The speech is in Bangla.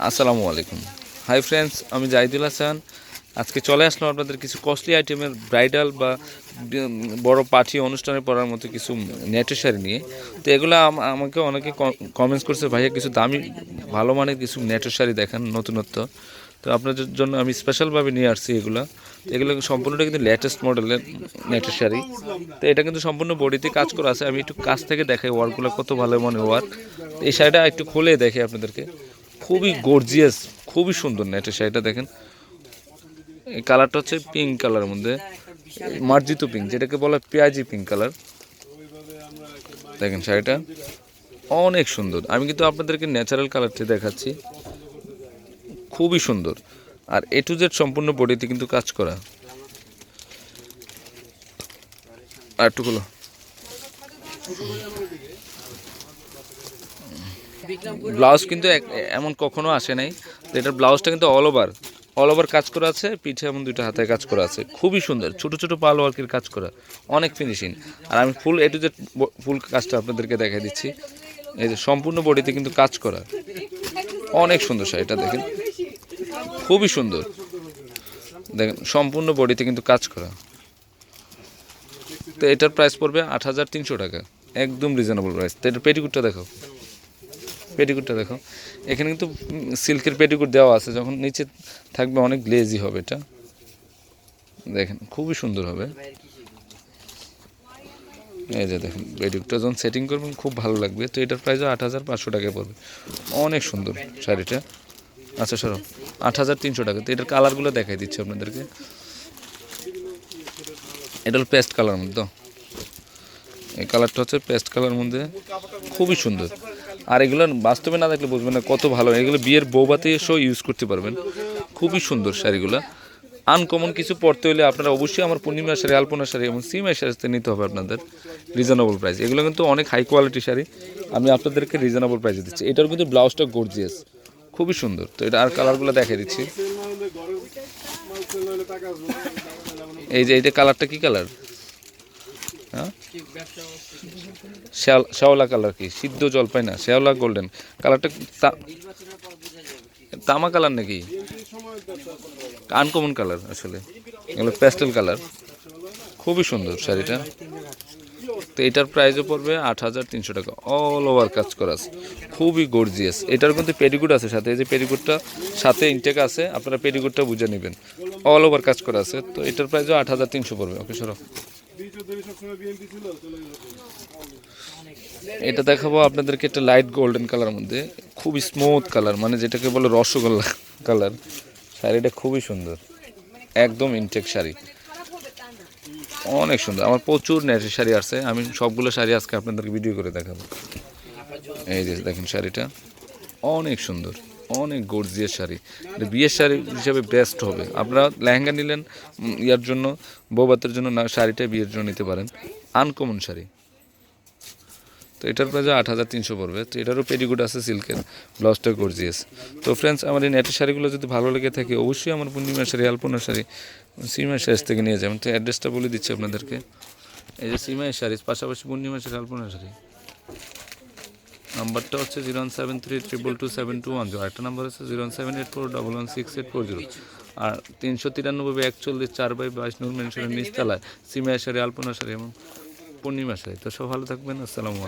আসসালামু আলাইকুম। হাই ফ্রেন্ডস আমি জাহিদুল হাসান। আজকে চলে আসলাম আপনাদের কিছু কস্টলি আইটেমের ব্রাইডাল বা বড় পার্টি অনুষ্ঠানে পড়ার মতো কিছু নেটের শাড়ি নিয়ে। তো এগুলো আম- আমাকে অনেকে কমেন্টস করছে, ভাইয়া, কিছু দামি, ভালো মানের কিছু নেটের শাড়ি দেখান, নতুনত্ব। তো আপনাদের জন্য আমি স্পেশালভাবে নিয়ে আসছি এগুলো। এগুলো সম্পূর্ণটা কিন্তু লেটেস্ট মডেলের নেটের শাড়ি। তো এটা কিন্তু সম্পূর্ণ বডিতে কাজ করা আছে। আমি একটু কাছ থেকে দেখাই ওয়ার্কগুলো কত ভালো মনে ওয়ার্ক। এই শাড়িটা একটু খুলে দেখে আপনাদেরকে। খুবই গর্জিয়াস খুবই সুন্দর নেটের শাড়িটা দেখেন। এই কালারটা হচ্ছে পিঙ্ক কালারের মধ্যে, মার্জিত পিঙ্ক যেটাকে বলা পেঁয়াজি পিঙ্ক কালার দেখেন শাড়িটা, অনেক সুন্দর। আমি কিন্তু আপনাদেরকে ন্যাচারাল কালারটি দেখাচ্ছি। খুবই সুন্দর। আর এ টু জেড সম্পূর্ণ বডিতে কিন্তু কাজ করা। আর একটু ব্লাউজ কিন্তু এমন কখনো আসে নাই এটার ব্লাউজটা কিন্তু অল ওভার অল ওভার কাজ করা আছে, পিঠে এমন দুইটা হাতে কাজ করা আছে। খুবই সুন্দর, ছোট ছোট পাল ওয়ার্কের কাজ করা, অনেক ফিনিশিং আর আমি ফুল এ টু জেড ফুল কাজটা আপনাদেরকে দেখাই দিচ্ছি। এই যে সম্পূর্ণ বডিতে কিন্তু কাজ করা। অনেক সুন্দর শাড়িটা দেখেন। খুবই সুন্দর। দেখেন, সম্পূর্ণ বডিতে কিন্তু কাজ করা। তো এটার প্রাইস পড়বে আট হাজার তিনশো টাকা। একদম রিজনেবল প্রাইস তো এটার পেটিকুটটা দেখো পেটিকুটটা দেখো। এখানে কিন্তু সিল্কের পেটিকুট দেওয়া আছে, যখন নিচে থাকবে অনেক গ্লেজি হবে এটা। দেখেন, খুবই সুন্দর হবে। এই যে দেখেন পেটিকুটটা যখন সেটিং করবেন, খুব ভালো লাগবে। তো এটার প্রাইসও আট হাজার পাঁচশো টাকা পড়বে। অনেক সুন্দর শাড়িটা। আচ্ছা সরো, আট হাজার তিনশো টাকা। তো এটার কালারগুলো দেখাই দিচ্ছি আপনাদেরকে। এটা হলো পেস্ট কালার মধ্যে এই কালারটা হচ্ছে পেস্ট কালার মধ্যে। খুবই সুন্দর। আর এগুলো বাস্তবে না দেখলে বুঝবেন না কত ভালো। এগুলো বিয়ের বৌবাতে এসেও ইউজ করতে পারবেন। খুবই সুন্দর শাড়িগুলো। আনকমন কিছু পড়তে হলে আপনারা অবশ্যই আমার পূর্ণিমা শাড়ি আলপনা শাড়ি এবং সিমের শাড়িতে নিতে হবে আপনাদের। রিজনেবল প্রাইস এগুলো কিন্তু অনেক হাই কোয়ালিটি শাড়ি। আমি আপনাদেরকে রিজনেবল প্রাইসে দিচ্ছি। এটার কিন্তু ব্লাউজটা গর্জিয়াস খুবই সুন্দর। তো এটা আর কালারগুলো দেখাই দিচ্ছি। এই যে, এইটা কালারটা কি কালার? শ্যাওলা- কালার কি? সিদ্ধ জলপাই না? শ্যাওলা গোল্ডেন কালারটা তামা কালার নাকি? আনকমন কালার আসলে। এগুলো প্যাস্টেল কালার। খুবই সুন্দর শাড়িটা। তো এটার প্রাইসও পড়বে আট হাজার তিনশো টাকা। অল ওভার কাজ করা আছে। খুবই গর্জিয়াস এটার কিন্তু পেডিকুট আছে সাথে। এই যে পেডিকুটটা সাথে ইনটেক আছে। আপনারা পেডিকুটটা বুঝে নেবেন। অল ওভার কাজ করা আছে। তো এটার প্রাইসও আট হাজার তিনশো পড়বে। ওকে সরো। এটা দেখাবো আপনাদেরকে একটা লাইট গোল্ডেন কালার মধ্যে। খুবই স্মুথ কালার মানে যেটাকে বলে রসগোল্লা কালার শাড়িটা খুবই সুন্দর। একদম ইনটেক শাড়ি। অনেক সুন্দর। আমার প্রচুর নেটের শাড়ি আছে আমি সবগুলো শাড়ি আজকে আপনাদেরকে ভিডিও করে দেখাবো। এই যে দেখেন শাড়িটা। অনেক সুন্দর। অনেক গর্জিয়াস শাড়ি। এটা বিয়ের শাড়ি হিসাবে বেস্ট হবে। আপনারা লেহেঙ্গা নিলেন ইয়ার জন্য বৌবাতের জন্য না, শাড়িটা বিয়ের জন্য নিতে পারেন। আনকমন শাড়ি। তো এটার প্রাইস আট হাজার তিনশো পড়বে। তো এটারও পেডিগুড আছে সিল্কের ব্লাউজটা গর্জিয়াস। তো ফ্রেন্ডস আমার এই নেটের শাড়িগুলো যদি ভালো লেগে থাকে, অবশ্যই আমার পূর্ণিমা শাড়ি, আলপনা শাড়ি সিমাই শাড়ি থেকে নিয়ে যাবেন। তো অ্যাড্রেসটা বলে দিচ্ছি আপনাদেরকে। এই যে সিমাই শাড়ি, পাশাপাশি পূর্ণিমা শাড়ি, আলপনা শাড়ি। নাম্বারটা হচ্ছে zero one seven three triple two seven two one zero. একটা নাম্বার হচ্ছে zero one seven eight four double one six eight four zero. আর তিনশো তিরানব্বই একচল্লিশ চার বাই বাইশ নূর মেনশনের নিচতলায় সিমিয়া সারি আলপনা সারি এবং পূর্ণিমা সারি তো সব ভালো থাকবেন। আসসালামু